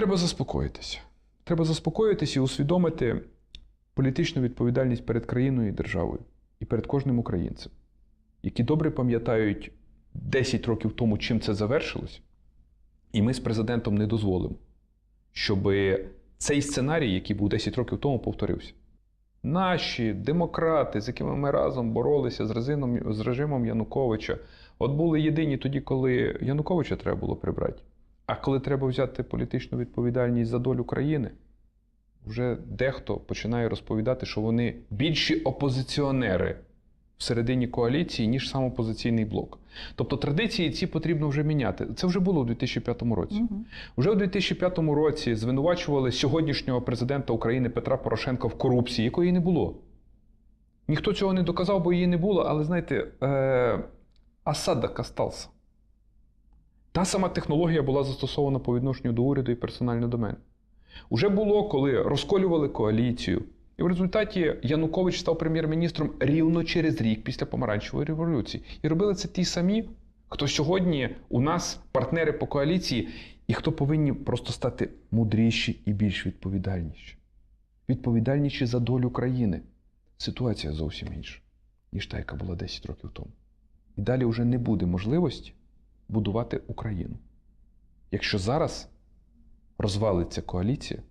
треба заспокоїтися. Треба заспокоїтися і усвідомити політичну відповідальність перед країною і державою, і перед кожним українцем, які добре пам'ятають 10 років тому, чим це завершилось, і ми з президентом не дозволимо, щоб цей сценарій, який був 10 років тому, повторився. Наші демократи, з якими ми разом боролися з режимом, з режимом Януковича, от були єдині тоді, коли Януковича треба було прибрати. А коли треба взяти політичну відповідальність за долю країни, вже дехто починає розповідати, що вони більші опозиціонери всередині коаліції, ніж сам опозиційний блок. Тобто традиції ці потрібно вже міняти. Це вже було у 2005 році. Мгм. Уже у 2005 році звинувачували сьогоднішнього президента України Петра Порошенка в корупції, якої не було. Ніхто цього не доказав, бо її не було, але знаєте, е, осадок остався. Та сама технологія була застосована по відношенню до уряду і персонально до мене. Уже було, коли розколювали коаліцію. І в результаті Янукович став прем'єр-міністром рівно через рік після помаранчевої революції. І робили це ті самі, хто сьогодні у нас партнери по коаліції, і хто повинні просто стати мудріші і більш відповідальніші. Відповідальніші за долю країни. Ситуація зовсім інша, ніж та, яка була 10 років тому. І далі вже не буде можливості будувати Україну. Якщо зараз розвалиться коаліція,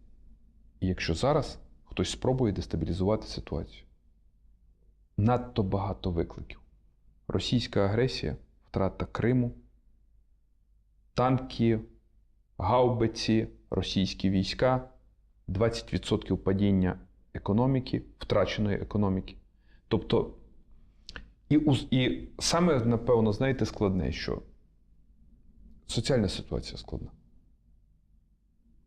і якщо зараз хтось спробує дестабілізувати ситуацію. Надто багато викликів. Російська агресія, втрата Криму, танки, гаубиці, російські війська, 20% падіння економіки, втраченої економіки. Тобто, і, і саме, напевно, знаєте, складне, що соціальна ситуація складна.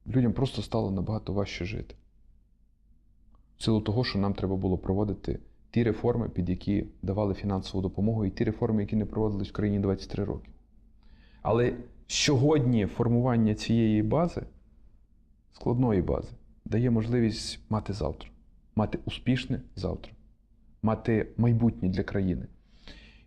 Людям просто стало набагато важче жити. В силу того, що нам треба було проводити ті реформи, під які давали фінансову допомогу, і ті реформи, які не проводились в країні 23 роки. Але сьогодні формування цієї бази, складної бази, дає можливість мати завтра, мати успішне завтра, мати майбутнє для країни.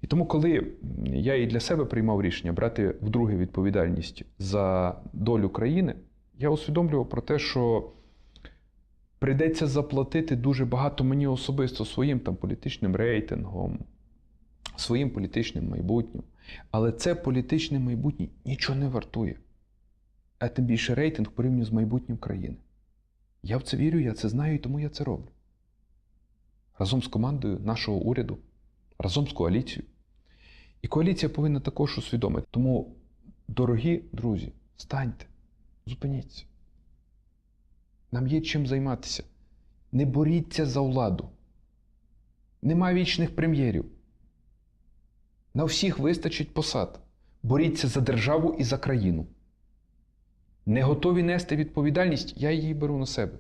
І тому, коли я і для себе приймав рішення брати вдруге відповідальність за долю країни, я усвідомлював про те, що прийдеться заплатити дуже багато мені особисто своїм там політичним рейтингом, своїм політичним майбутнім. Але це політичне майбутнє нічого не вартує. А тим більше рейтинг порівнює з майбутнім країни. Я в це вірю, я це знаю, і тому я це роблю. Разом з командою нашого уряду, разом з коаліцією. І коаліція повинна також усвідомити. Тому, дорогі друзі, станьте, зупиніться. Нам є чим займатися. Не боріться за владу. Нема вічних прем'єрів. На всіх вистачить посад. Боріться за державу і за країну. Не готові нести відповідальність, я її беру на себе.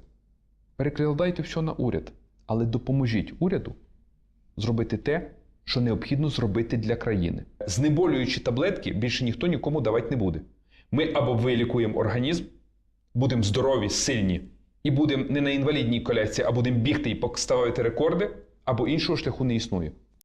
Перекладайте все на уряд, але допоможіть уряду зробити те, що необхідно зробити для країни. Знеболюючі таблетки більше ніхто нікому давати не буде. Ми або вилікуємо організм, будемо здорові, сильні, і будемо не на інвалідній колясці, а будемо бігти і поставити рекорди, або іншого шляху не існує.